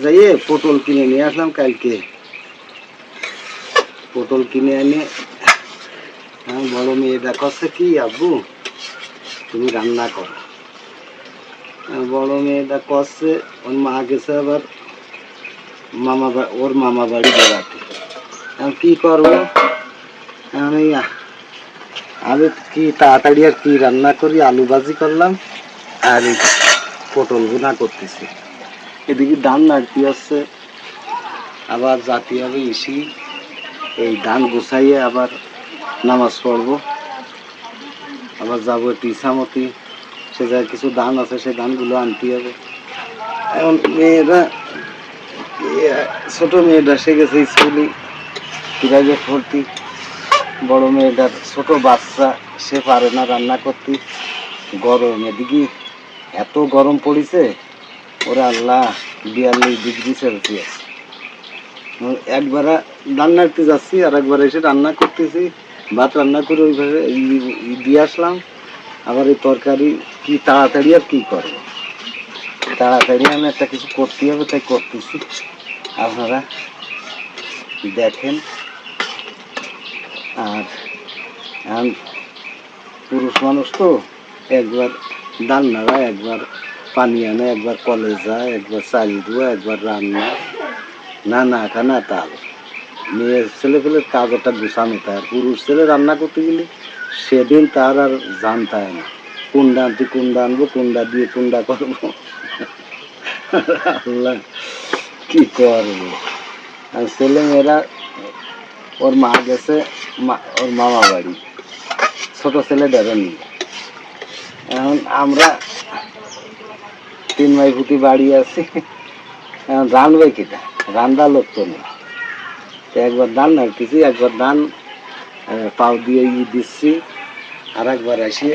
যাইয়ে পটল কিনে নিয়ে আসলাম কালকে। পটল কিনে এনে হ্যাঁ বড় মেয়ে দেখছে কি, আব্বু? তুমি রান্না করো। আমার বড় মেয়েটা করছে ওর মা গেছে আবার মামা ওর মামা বাড়ি বেড়াতে। কি করব? আমি কি তাড়াতাড়ি আর কি রান্না করি, আলু ভাজি করলাম, আর পটল ভুনা করতেছি। এদিকে ধান নাড়তি আসছে, আবার জাতি হবে ইসি। এই ধান গুছাইয়ে আবার নামাজ পড়ব। আবার যাব একটু ইসামতি সে যা কিছু ধান আছে সে ধানগুলো আনতে হবে। এখন মেয়েরা ছোট মেয়েটা, সে গেছে স্কুলে, প্রাইভেট ভর্তি। বড় মেয়েটার ছোট বাচ্চা, সে পারে না রান্না করতে। গরম এদিকে এত গরম পড়েছে। ওরা আল্লাহ, বিয়াল্লিশ ডিগ্রি সেলসিয়াস। একবার রান্নাতে যাচ্ছি, আর একবার এসে রান্না করতেছি। ভাত রান্না করে ওইভাবে দিয়ে আসলাম। আবার এই তরকারি কি তাড়াতাড়ি আর কি করব? তাড়াতাড়ি আমি একটা কিছু করতে হবে, তাই করতেছি। আপনারা দেখেন। আর পুরুষ মানুষ তো একবার ডাল একবার পানি আনে একবার কলেজ যায় একবার চালি ধোয়া একবার রান্না। না না খানা তাল। মেয়ের ছেলে পেলের কাজ একটা গুছানো তাই। আর পুরুষ ছেলে রান্না করতে গেলে সেদিন তার আর জানতে হয় না। কুন্ডা আনতে কুন্ডা আনব কুন্ডা দিয়ে কুন্ডা করব। আল্লাহ, কি করব? আর ছেলে মেয়েরা ওর মা গেছে ওর মামা বাড়ি ছোট ছেলে দেবেন এখন আমরা তিন ভাই ফুটি বাড়ি আছি। এখন রানবে কিটা? রান্না লোক তো নেই। তো একবার ধান নাড়তেছি একবার দান পাও দিয়ে ই দিচ্ছি আর একবার এসে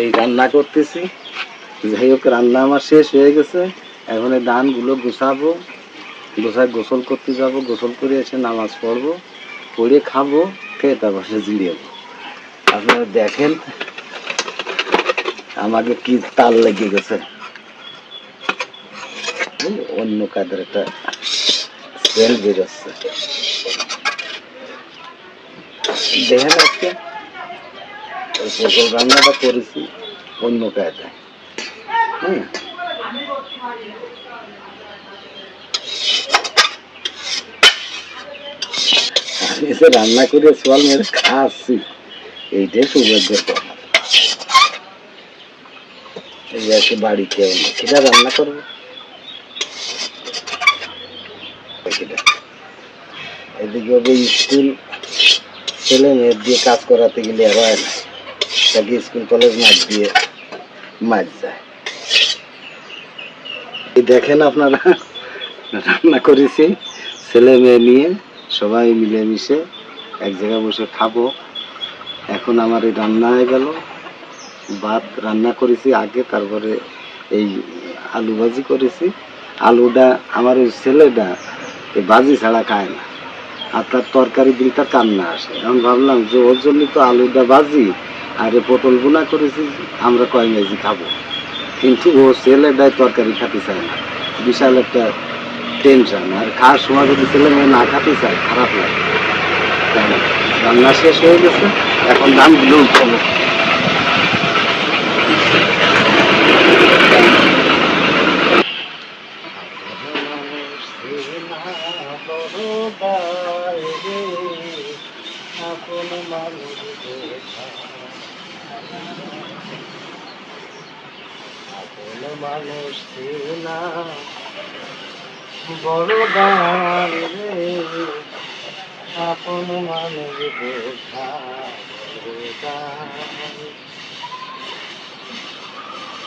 এই রান্না করতেছি। যাই হোক, রান্না আমার শেষ হয়ে গেছে। এখন এই ধানগুলো গুছাবো গোসায় গোসল করতে যাব, গোসল করে এসে নামাজ পড়ব, পড়ে খাব, খেয়ে তারপর সে জিরিয়াবো আপনারা দেখেন, আমাকে কি তাল লেগে গেছে। অন্য কাদের একটা বেরোচ্ছে। দেখেন আজকে রান্নাটা করেছি অন্য কায়দায়। রান্না করে সোয়াল মেরে খাচ্ছি, এইটাই সৌভাগ্যের কথা। এই আর কি বাড়ি কেউ নেই সেটা রান্না করব সেটা। ওদের স্কুল ছেলে মেয়ের দিয়ে কাজ করাতে গেলে আর হয় না। তাকে স্কুল কলেজ মাঠ দিয়ে মাছ যায়। দেখেন আপনারা, রান্না করেছি, ছেলে মেয়ে নিয়ে সবাই মিলেমিশে এক জায়গায় বসে খাব। এখন আমার এই রান্না হয়ে গেল। ভাত রান্না করেছি আগে, তারপরে এই আলু ভাজি করেছি। আলুটা, আমার ওই ছেলেটা এই ভাজি ছাড়া খায় না। আর তার তরকারি বিলটা কান্না আসে। এখন ভাবলাম যে ওর জন্য তো আলুটা ভাজি, আর পটল বোনা করেছি, আমরা কয় মেজি খাব? কিন্তু ও ছেলেটাই তরকারি খাতে চায় না। বিশাল একটা টেনশন আর খাওয়ার সময় যদি ছেলে মেয়ে না খাতে চায়, খারাপ লাগে। রান্না শেষ হয়ে গেছে, এখন ধানগুলো উঠাবো। মানুষ না বড় গান রে, আপন মানুষ বোঝা।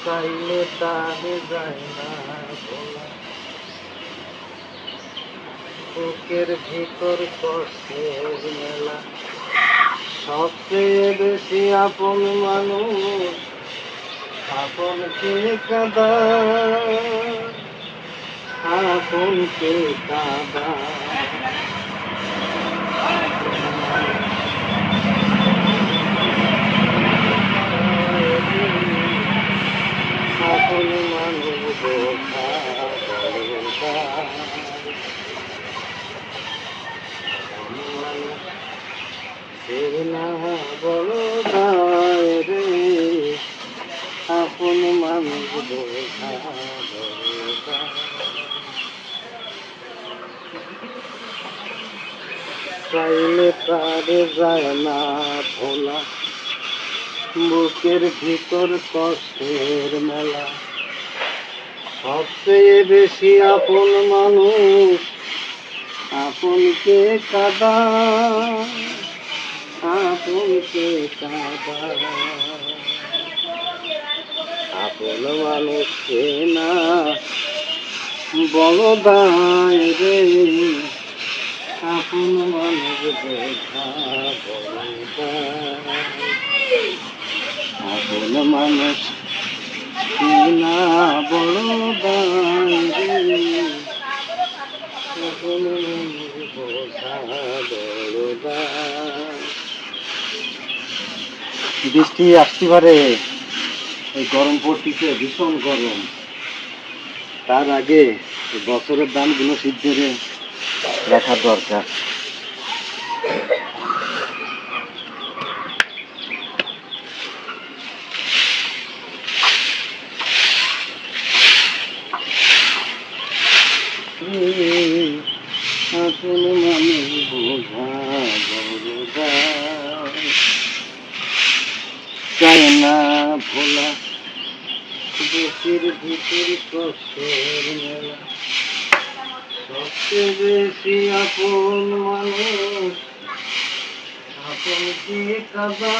চাইলে তারে যায় না বলা। বুকের ভিতর কষ্টের মেলা। সবচেয়ে বেশি আপন মানুষ আপন কে কাদা? আপন কে কাদা? চাইলে তারে যায় না ভোলা। বুকের ভিতর কষ্টের মেলা। সবচেয়ে বেশি আপন মানুষ আপনকে কাদা? আপনকে কাদা? আপন মানুষকে না? বড় দায় রে। আপন মানুষ না বড় দায় রে আপন বৃষ্টি আসতে পারে। এই গরম পড়তিছে, ভীষণ গরম। তার আগে বছরের দামগুলো সিদ্ধরে রাখা দরকার। ভোলা বুকের ভিতর কষ্টের মেলা। বেশি আপন মানুষ আপনকে কাদা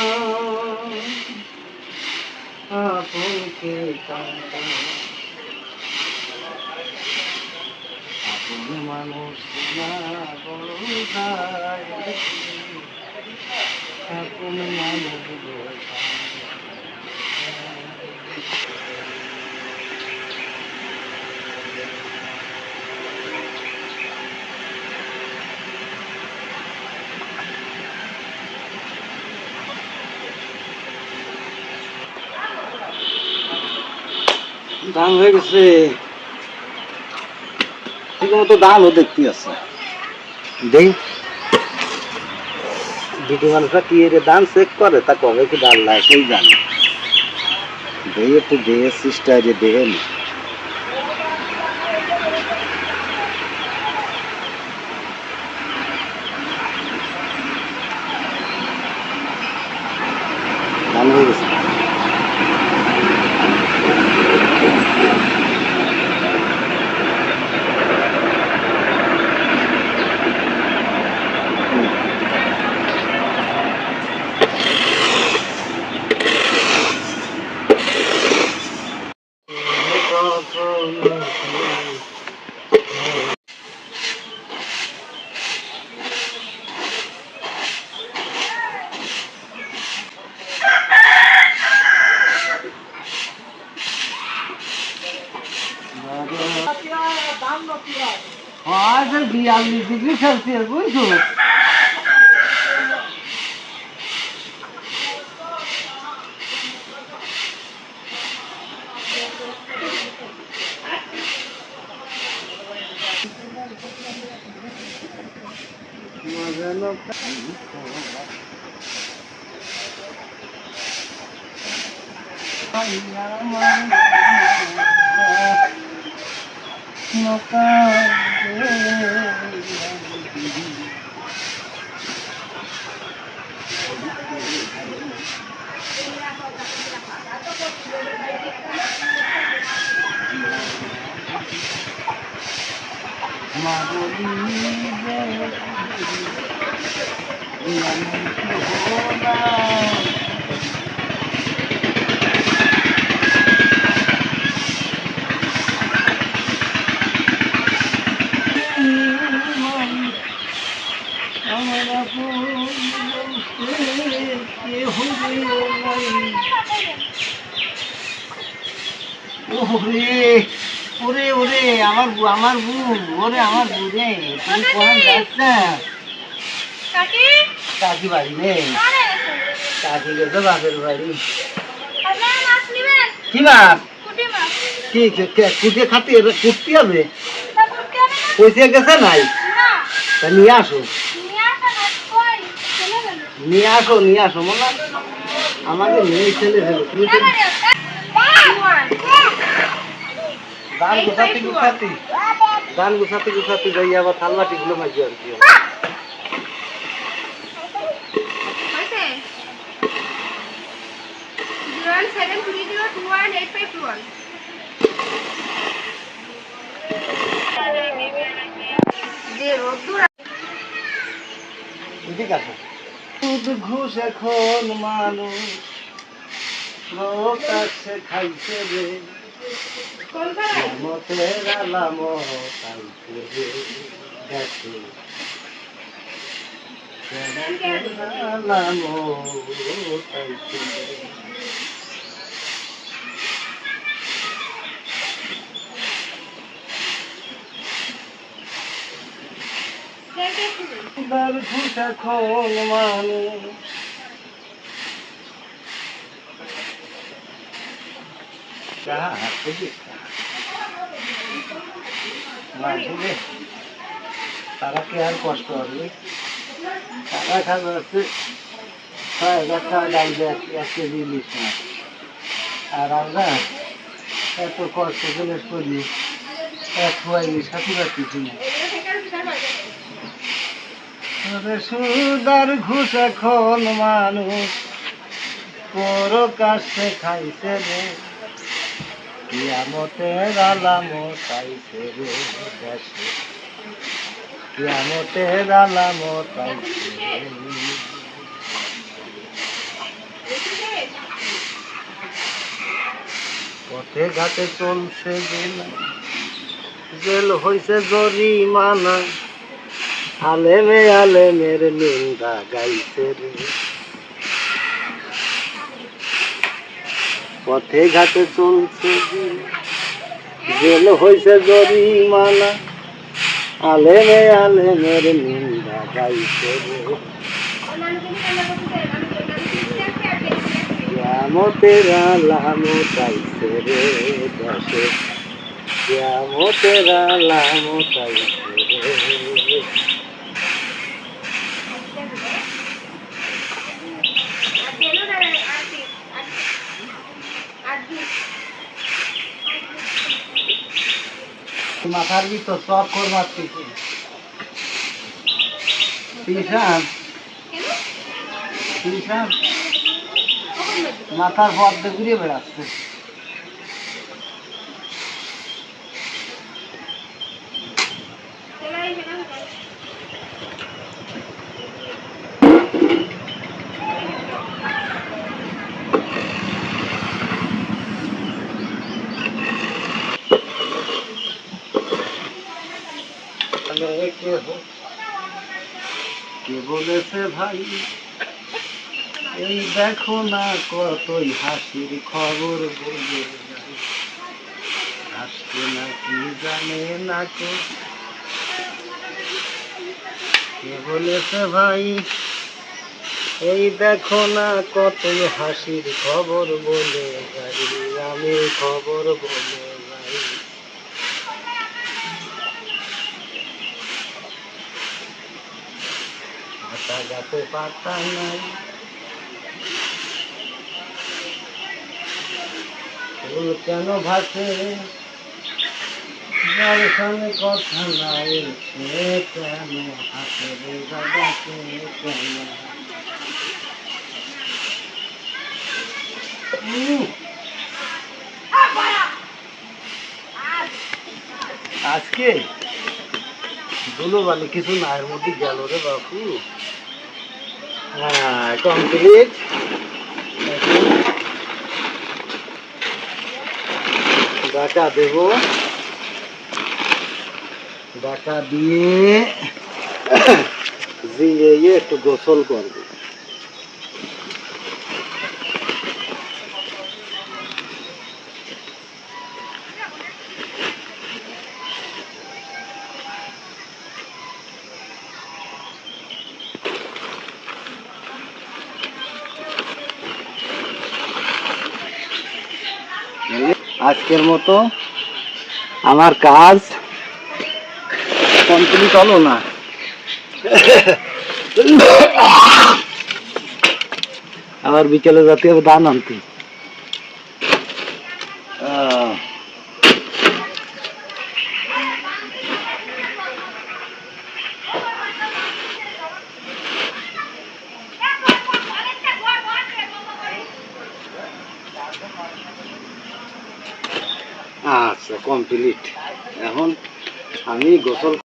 আপনকে কাদা আপন মানুষ আপন মানুষ ধান হয়ে গেছে। ঠিক মতো ধানও দেখতে আছে। দেই। দুটো মানুষরা কি এর ধান চেক করে? তা কবে কি ডাল লাগে? সেই জানে দেই একটু দেহের সিস্টার যে দেহে ধান halinizi güzelsiniz eu Ay, ya, no, no, no, no, Celsius বুঝছ ওরে ওরে ওরে আমার বউ আমার বউ ওরে আমার বউ রে তুমি কোন যাচ্ছ কাকি! কাকি বাড়ি নেই গেছে কাকি গেছে বাপের বাড়ি। নেবেন? কি মাছ? পুঁটি মাছ। কি কুটিয়ে খাতে কুটতে হবে? পয়সা গেছে নাই? তা নিয়ে আসো। নিয়ে আসা নিয়ে আসো মনে আমাকে মেয়ে ছেলে ফেলো তুমি তো ধান গুছাতে গুছাতে। ধান গুছাতে গুছাতে যাই আবার থালবাটি গুলো মাঝি আর কি দুধ ঘুষ এখন মানুষ লোক আছে খাইছে রে। মতের আলাম খাইছে রে তারা কি আর কষ্ট হবে তারা খাবে হচ্ছে ছয় হাজার টাকা ডাল দিয়ে এক- কেজি ইলিশ মাছ আর আমরা এত কষ্ট করে করি এক পাচ্ছি সুদার ঘুষ এখন মানুষ কাছে খাইছে রে কিয়ামতের আলামত আইছে রে দেশে। কিয়ামতের আলামত আইছে রে। পথে ঘাটে চলছে জেল জেল হইছে জরিমানা। আলেমে আলেমের নিন্দা গাইছে রে। পথে ঘাটে চলছে জেল। হইছে জরিমানা। আলেমে আলেমের নিন্দা গাইছে রে। কিয়ামতের আলামত আইছে রে দেশে। কিয়ামতের আলামত আইছে রে। মাথার ভিতর সব কর মারতেছে। পিসান পিসান মাথার পথ ঘুরে বেড়াচ্ছে তাহলে এ কে হো- কে বলেছে ভাই। এই দেখো না কতই হাসির খবর বলে। হাসতে না কি জানে না কো কে বলেছে ভাই? এই দেখো না কতই হাসির খবর বলে আমি খবর বলে যাই। পাতা গাছে পাতা নাই। ফুল কেন ভাসে? যার কথা নাই, সে কেন হাসে কেন? আজকে ধুলো বালি কিছু না মধ্যে গেল রে বাপু। হ্যাঁ কমপ্লিট ডাকা দেব। ডাকা দিয়ে দিয়ে একটু গোসল করব। আজকের মতো। আমার কাজ কমপ্লিট হলো না। আবার বিকেলে যাতে দান আনতে। কমপ্লিট এখন আমি গোসল